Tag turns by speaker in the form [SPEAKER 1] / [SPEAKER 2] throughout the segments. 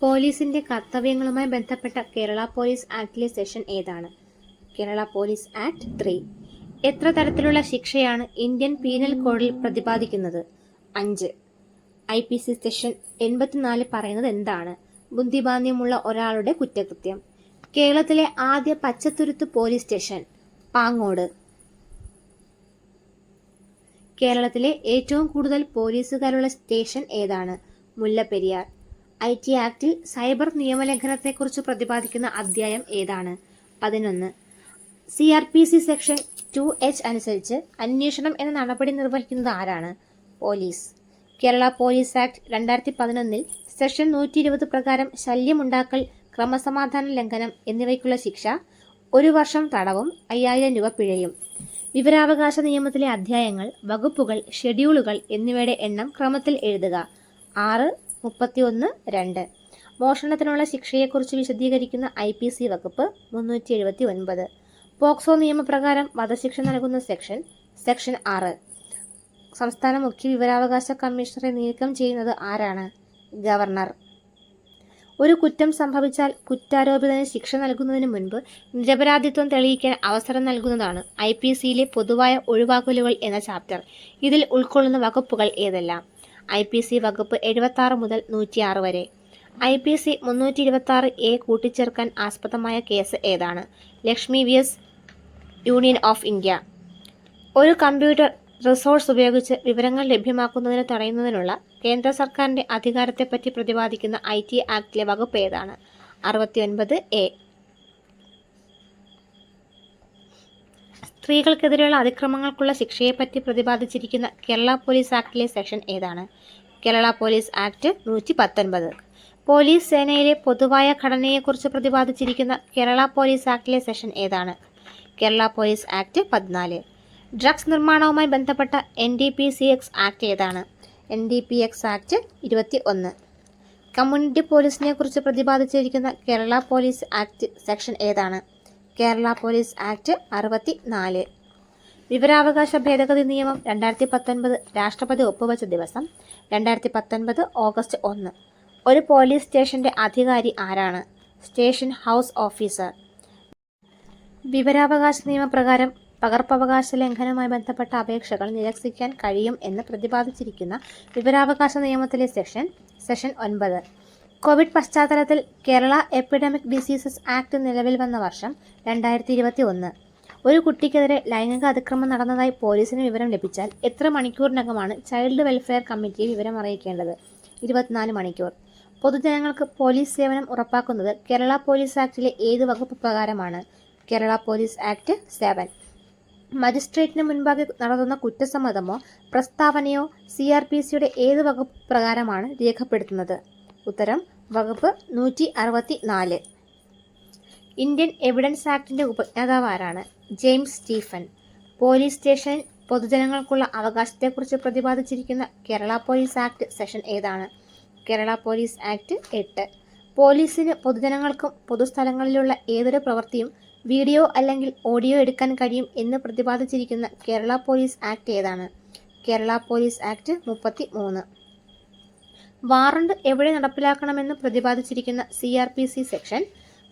[SPEAKER 1] പോലീസിന്റെ കർത്തവ്യങ്ങളുമായി ബന്ധപ്പെട്ട കേരള പോലീസ് ആക്ടിലെ സെഷൻ ഏതാണ്? Kerala police act three. എത്ര തരത്തിലുള്ള ശിക്ഷയാണ് ഇന്ത്യൻ പീനൽ കോഡിൽ പ്രതിപാദിക്കുന്നത്? അഞ്ച്. ഐ പി സി സെഷൻ എൺപത്തിനാല് പറയുന്നത് എന്താണ്? ബുദ്ധിമാന്ദ്യമുള്ള ഒരാളുടെ കുറ്റകൃത്യം. കേരളത്തിലെ ആദ്യ പച്ചത്തുരുത്ത് പോലീസ് സ്റ്റേഷൻ പാങ്ങോട്. കേരളത്തിലെ ഏറ്റവും കൂടുതൽ പോലീസുകാരുള്ള സ്റ്റേഷൻ ഏതാണ്? മുല്ലപ്പെരിയാർ. ഐ ടി ആക്ടിൽ സൈബർ നിയമലംഘനത്തെക്കുറിച്ച് പ്രതിപാദിക്കുന്ന അധ്യായം ഏതാണ്? പതിനൊന്ന്. C R P C section two H അനുസരിച്ച് അന്വേഷണം എന്ന നടപടി നിർവഹിക്കുന്നത് ആരാണ്? പോലീസ്. കേരള പോലീസ് ആക്ട് രണ്ടായിരത്തി പതിനൊന്നിൽ സെക്ഷൻ നൂറ്റി ഇരുപത് പ്രകാരം ശല്യമുണ്ടാക്കൽ ക്രമസമാധാന ലംഘനം എന്നിവയ്ക്കുള്ള ശിക്ഷ ഒരു വർഷം തടവും അയ്യായിരം രൂപ പിഴയും. വിവരാവകാശ നിയമത്തിലെ അധ്യായങ്ങൾ വകുപ്പുകൾ ഷെഡ്യൂളുകൾ എന്നിവയുടെ എണ്ണം ക്രമത്തിൽ എഴുതുക. ആറ് മുപ്പത്തിയൊന്ന് രണ്ട്. മോഷണത്തിനുള്ള ശിക്ഷയെക്കുറിച്ച് വിശദീകരിക്കുന്ന ഐ പി സി വകുപ്പ് മുന്നൂറ്റി എഴുപത്തി ഒൻപത് പോക്സോ നിയമപ്രകാരം വധശിക്ഷ നൽകുന്ന സെക്ഷൻ സെക്ഷൻ ആറ്. സംസ്ഥാന മുഖ്യ വിവരാവകാശ കമ്മീഷണറെ നീക്കം ചെയ്യുന്നത് ആരാണ്? ഗവർണർ. ഒരു കുറ്റം സംഭവിച്ചാൽ കുറ്റാരോപിതന് ശിക്ഷ നൽകുന്നതിന് മുൻപ് നിരപരാധിത്വം തെളിയിക്കാൻ അവസരം നൽകുന്നതാണ് ഐ പി സിയിലെ പൊതുവായ ഒഴിവാക്കലുകൾ എന്ന ചാപ്റ്റർ. ഇതിൽ ഉൾക്കൊള്ളുന്ന വകുപ്പുകൾ ഏതെല്ലാം? ഐ പി സി വകുപ്പ് എഴുപത്തി മുതൽ നൂറ്റിയാറ് വരെ. ഐ പി സി മുന്നൂറ്റി ഇരുപത്തി എ കൂട്ടിച്ചേർക്കാൻ ആസ്പദമായ കേസ് ഏതാണ്? Lakshmi V S union of India. ഒരു കമ്പ്യൂട്ടർ റിസോഴ്സ് ഉപയോഗിച്ച് വിവരങ്ങൾ ലഭ്യമാക്കുന്നതിന് തടയുന്നതിനുള്ള കേന്ദ്ര സർക്കാരിന്റെ അധികാരത്തെപ്പറ്റി പ്രതിപാദിക്കുന്ന ഐ ടി ആക്ടിലെ വകുപ്പ് ഏതാണ്? അറുപത്തിയൊൻപത് എ. സ്ത്രീകൾക്കെതിരെയുള്ള അതിക്രമങ്ങൾക്കുള്ള ശിക്ഷയെപ്പറ്റി പ്രതിപാദിച്ചിരിക്കുന്ന കേരള പോലീസ് ആക്ടിലെ സെക്ഷൻ ഏതാണ്? കേരള പോലീസ് ആക്ട് നൂറ്റി പത്തൊൻപത് പോലീസ് സേനയിലെ പൊതുവായ ഘടനയെക്കുറിച്ച് പ്രതിപാദിച്ചിരിക്കുന്ന കേരള പോലീസ് ആക്ടിലെ സെഷൻ ഏതാണ്? കേരള പോലീസ് ആക്ട് പതിനാല്. ഡ്രഗ്സ് നിർമ്മാണവുമായി ബന്ധപ്പെട്ട N D P C X act ഏതാണ്? N D P X act ഇരുപത്തി ഒന്ന് കമ്മ്യൂണിറ്റി പോലീസിനെ കുറിച്ച് പ്രതിപാദിച്ചിരിക്കുന്ന കേരള പോലീസ് ആക്ട് സെക്ഷൻ ഏതാണ്? കേരള പോലീസ് ആക്ട് അറുപത്തി നാല് വിവരാവകാശ ഭേദഗതി നിയമം രണ്ടായിരത്തി പത്തൊൻപത് രാഷ്ട്രപതി ഒപ്പുവച്ച ദിവസം രണ്ടായിരത്തി പത്തൊൻപത് ഓഗസ്റ്റ് ഒന്ന്. ഒരു പോലീസ് സ്റ്റേഷന്റെ അധികാരി ആരാണ്? Station house officer. വിവരാവകാശ നിയമപ്രകാരം പകർപ്പവകാശ ലംഘനവുമായി ബന്ധപ്പെട്ട അപേക്ഷകൾ നിരസിക്കാൻ കഴിയും എന്ന് പ്രതിപാദിച്ചിരിക്കുന്ന വിവരാവകാശ നിയമത്തിലെ സെഷൻ സെഷൻ ഒൻപത്. കോവിഡ് പശ്ചാത്തലത്തിൽ കേരള എപ്പിഡമിക് ഡിസീസസ് ആക്ട് നിലവിൽ വന്ന വർഷം രണ്ടായിരത്തി ഇരുപത്തി ഒന്ന് ഒരു കുട്ടിക്കെതിരെ ലൈംഗിക അതിക്രമം നടന്നതായി പോലീസിന് വിവരം ലഭിച്ചാൽ എത്ര മണിക്കൂറിനകമാണ് ചൈൽഡ് വെൽഫെയർ കമ്മിറ്റിയെ വിവരം അറിയിക്കേണ്ടത്? ഇരുപത്തിനാല് മണിക്കൂർ. പൊതുജനങ്ങൾക്ക് പോലീസ് സേവനം ഉറപ്പാക്കുന്നത് കേരള പോലീസ് ആക്ടിലെ ഏത് വകുപ്പ് പ്രകാരമാണ്? Kerala police act seven. മജിസ്ട്രേറ്റിന് മുൻപാകെ നടത്തുന്ന കുറ്റസമ്മതമോ പ്രസ്താവനയോ സി ആർ പി സിയുടെ ഏത് വകുപ്പ് പ്രകാരമാണ് രേഖപ്പെടുത്തുന്നത്? ഉത്തരം വകുപ്പ് നൂറ്റി അറുപത്തി നാല് ഇന്ത്യൻ എവിഡൻസ് ആക്ടിന്റെ ഉപജ്ഞാതാവ് ആരാണ് ജെയിംസ് സ്റ്റീഫൻ. പോലീസ് സ്റ്റേഷൻ പൊതുജനങ്ങൾക്കുള്ള അവകാശത്തെക്കുറിച്ച് പ്രതിപാദിച്ചിരിക്കുന്ന കേരള പോലീസ് ആക്ട് സെഷൻ ഏതാണ്? കേരള പോലീസ് ആക്ട് എട്ട്. പോലീസിന് പൊതുജനങ്ങൾക്കും പൊതുസ്ഥലങ്ങളിലുള്ള ഏതൊരു പ്രവൃത്തിയും വീഡിയോ അല്ലെങ്കിൽ ഓഡിയോ എടുക്കാൻ കഴിയും എന്ന് പ്രതിപാദിച്ചിരിക്കുന്ന കേരള പോലീസ് ആക്ട് ഏതാണ്? കേരള പോലീസ് ആക്ട് മുപ്പത്തി മൂന്ന് വാറണ്ട് എവിടെ നടപ്പിലാക്കണമെന്ന് പ്രതിപാദിച്ചിരിക്കുന്ന C R P C section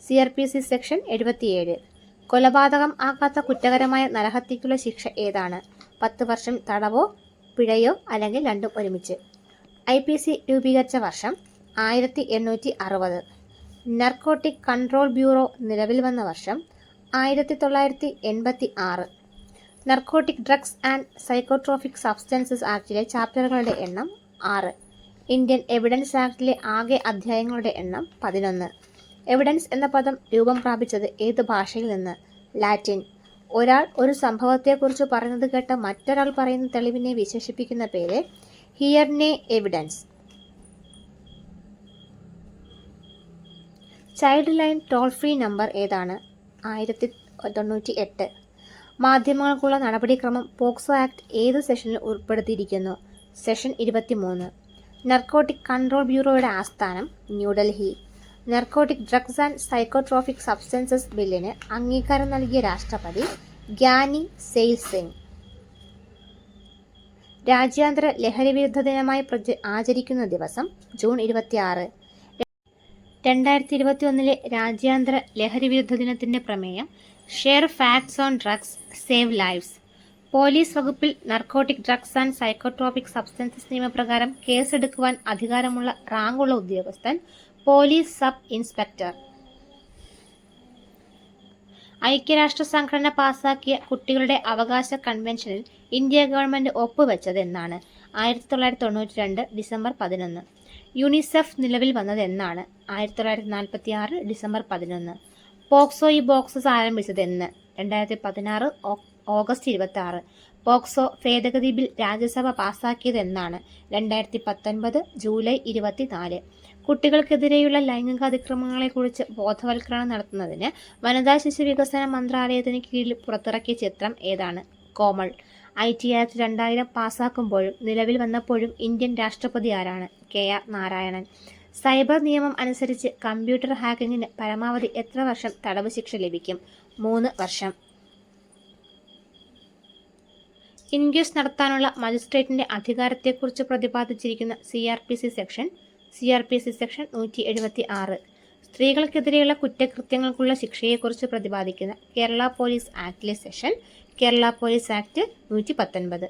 [SPEAKER 1] C R P C section എഴുപത്തിയേഴ്. കൊലപാതകം ആകാത്ത കുറ്റകരമായ നരഹത്യക്കുള്ള ശിക്ഷ ഏതാണ്? പത്ത് വർഷം തടവോ പിഴയോ അല്ലെങ്കിൽ രണ്ടും ഒരുമിച്ച്? ഐ പി സി രൂപീകരിച്ച വർഷം ആയിരത്തി എണ്ണൂറ്റി അറുപത് നർക്കോട്ടിക് കൺട്രോൾ ബ്യൂറോ നിലവിൽ വന്ന വർഷം ആയിരത്തി തൊള്ളായിരത്തി എൺപത്തി ആറ് narcotic drugs and psychotropic substances ആക്ടിലെ ചാപ്റ്ററുകളുടെ എണ്ണം ആറ്. ഇന്ത്യൻ എവിഡൻസ് ആക്ടിലെ ആകെ അധ്യായങ്ങളുടെ എണ്ണം പതിനൊന്ന്. എവിഡൻസ് എന്ന പദം രൂപം പ്രാപിച്ചത് ഏത് ഭാഷയിൽ നിന്ന്? ലാറ്റിൻ. ഒരാൾ ഒരു സംഭവത്തെക്കുറിച്ച് പറയുന്നത് കേട്ട മറ്റൊരാൾ പറയുന്ന തെളിവിനെ വിശേഷിപ്പിക്കുന്ന പേര് hearsay evidence child line toll free number ഏതാണ്? ആയിരത്തി തൊണ്ണൂറ്റി എട്ട് മാധ്യമങ്ങൾക്കുള്ള നടപടിക്രമം പോക്സോ ആക്ട് ഏത് സെഷനിൽ ഉൾപ്പെടുത്തിയിരിക്കുന്നു? സെഷൻ ഇരുപത്തിമൂന്ന്. നർക്കോട്ടിക് കൺട്രോൾ ബ്യൂറോയുടെ ആസ്ഥാനം New Delhi. Narcotic drugs and psychotropic substances ബില്ലിന് അംഗീകാരം നൽകിയ രാഷ്ട്രപതി ഗ്യാനി സെയിൽ സിംഗ് രാജ്യാന്തര ലഹരി വിരുദ്ധ ദിനമായി പ്രജ ആചരിക്കുന്ന ദിവസം ജൂൺ ഇരുപത്തിയാറ്. രണ്ടായിരത്തി ഇരുപത്തി ഒന്നിലെ രാജ്യാന്തര ലഹരി വിരുദ്ധ ദിനത്തിന്റെ പ്രമേയം share facts on drugs save lives. Police വകുപ്പിൽ narcotic drugs and psychotropic substances നിയമപ്രകാരം കേസെടുക്കുവാൻ അധികാരമുള്ള റാങ്കുള്ള ഉദ്യോഗസ്ഥൻ പോലീസ് സബ് ഇൻസ്പെക്ടർ. ഐക്യരാഷ്ട്ര സംഘടന പാസാക്കിയ കുട്ടികളുടെ അവകാശ കൺവെൻഷനിൽ ഇന്ത്യ ഗവൺമെന്റ് ഒപ്പുവെച്ചത് എന്നാണ് ആയിരത്തി തൊള്ളായിരത്തി തൊണ്ണൂറ്റി രണ്ട് ഡിസംബർ പതിനൊന്ന്. യുണിസെഫ് നിലവിൽ വന്നത് എന്നാണ് ആയിരത്തി തൊള്ളായിരത്തി നാൽപ്പത്തി ആറ് ഡിസംബർ പതിനൊന്ന്. പോക്സോ ഈ ബോക്സസ് ആരംഭിച്ചത് എന്ന് രണ്ടായിരത്തി പതിനാറ് ഓഗസ്റ്റ് ഇരുപത്തി ആറ് പോക്സോ ഭേദഗതി ബിൽ രാജ്യസഭ പാസാക്കിയതെന്നാണ് രണ്ടായിരത്തി പത്തൊൻപത് ജൂലൈ ഇരുപത്തിനാല്. കുട്ടികൾക്കെതിരെയുള്ള ലൈംഗിക അതിക്രമങ്ങളെക്കുറിച്ച് ബോധവൽക്കരണം നടത്തുന്നതിന് വനിതാ ശിശു വികസന മന്ത്രാലയത്തിന് കീഴിൽ പുറത്തിറക്കിയ ചിത്രം ഏതാണ്? കോമൾ. ഐ ടി ആക്ട് രണ്ടായിരം പാസാക്കുമ്പോഴും നിലവിൽ വന്നപ്പോഴും ഇന്ത്യൻ രാഷ്ട്രപതി ആരാണ്? K R Narayanan. സൈബർ നിയമം അനുസരിച്ച് കമ്പ്യൂട്ടർ ഹാക്കിങ്ങിന് പരമാവധി എത്ര വർഷം തടവ് ശിക്ഷ ലഭിക്കും? മൂന്ന് വർഷം. ഇൻക്വസ്റ്റ് നടത്താനുള്ള മജിസ്ട്രേറ്റിന്റെ അധികാരത്തെക്കുറിച്ച് പ്രതിപാദിച്ചിരിക്കുന്ന C R P C section C R P C section നൂറ്റി എഴുപത്തി ആറ് സ്ത്രീകൾക്കെതിരെയുള്ള കുറ്റകൃത്യങ്ങൾക്കുള്ള ശിക്ഷയെക്കുറിച്ച് പ്രതിപാദിക്കുന്ന കേരള പോലീസ് ആക്ടിലെ സെഷൻ കേരള പോലീസ് ആക്ട് നൂറ്റി പത്തൊൻപത്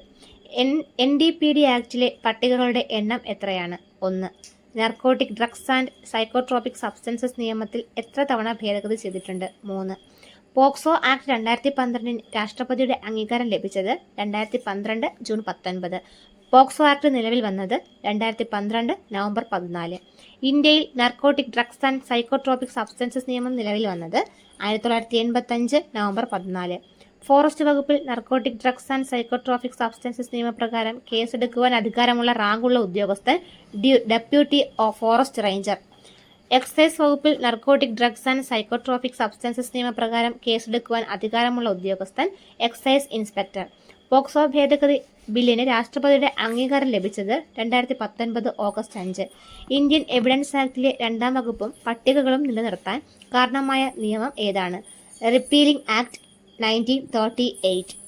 [SPEAKER 1] N N D P D ആക്ടിലെ പട്ടികകളുടെ എണ്ണം എത്രയാണ്? ഒന്ന്. Narcotic drugs and psychotropic substances നിയമത്തിൽ എത്ര തവണ ഭേദഗതി ചെയ്തിട്ടുണ്ട്? മൂന്ന്. പോക്സോ ആക്ട് രണ്ടായിരത്തി പന്ത്രണ്ടിന് രാഷ്ട്രപതിയുടെ അംഗീകാരം ലഭിച്ചത് രണ്ടായിരത്തി പന്ത്രണ്ട് ജൂൺ പത്തൊൻപത്. പോക്സോ ആക്ട് നിലവിൽ വന്നത് രണ്ടായിരത്തി പന്ത്രണ്ട് നവംബർ പതിനാല്. ഇന്ത്യയിൽ narcotic drugs and psychotropic substances നിയമം നിലവിൽ വന്നത് ആയിരത്തി തൊള്ളായിരത്തി എൺപത്തഞ്ച് നവംബർ പതിനാല്. ഫോറസ്റ്റ് വകുപ്പിൽ narcotic drugs and psychotropic substances നിയമപ്രകാരം കേസെടുക്കുവാൻ അധികാരമുള്ള റാങ്കുള്ള ഉദ്യോഗസ്ഥൻ deputy of forest ranger. Excise വകുപ്പിൽ narcotic drugs and psychotropic substances നിയമപ്രകാരം കേസെടുക്കുവാൻ അധികാരമുള്ള ഉദ്യോഗസ്ഥൻ എക്സൈസ് ഇൻസ്പെക്ടർ. പോക്സോ ഭേദഗതി ബില്ലിന് രാഷ്ട്രപതിയുടെ അംഗീകാരം ലഭിച്ചത് രണ്ടായിരത്തി പത്തൊൻപത് ഓഗസ്റ്റ് അഞ്ച്. ഇന്ത്യൻ എവിഡൻസ് ആക്ടിലെ രണ്ടാം വകുപ്പും പട്ടികകളും നിലനിർത്താൻ കാരണമായ നിയമം ഏതാണ്? Repealing act nineteen thirty eight.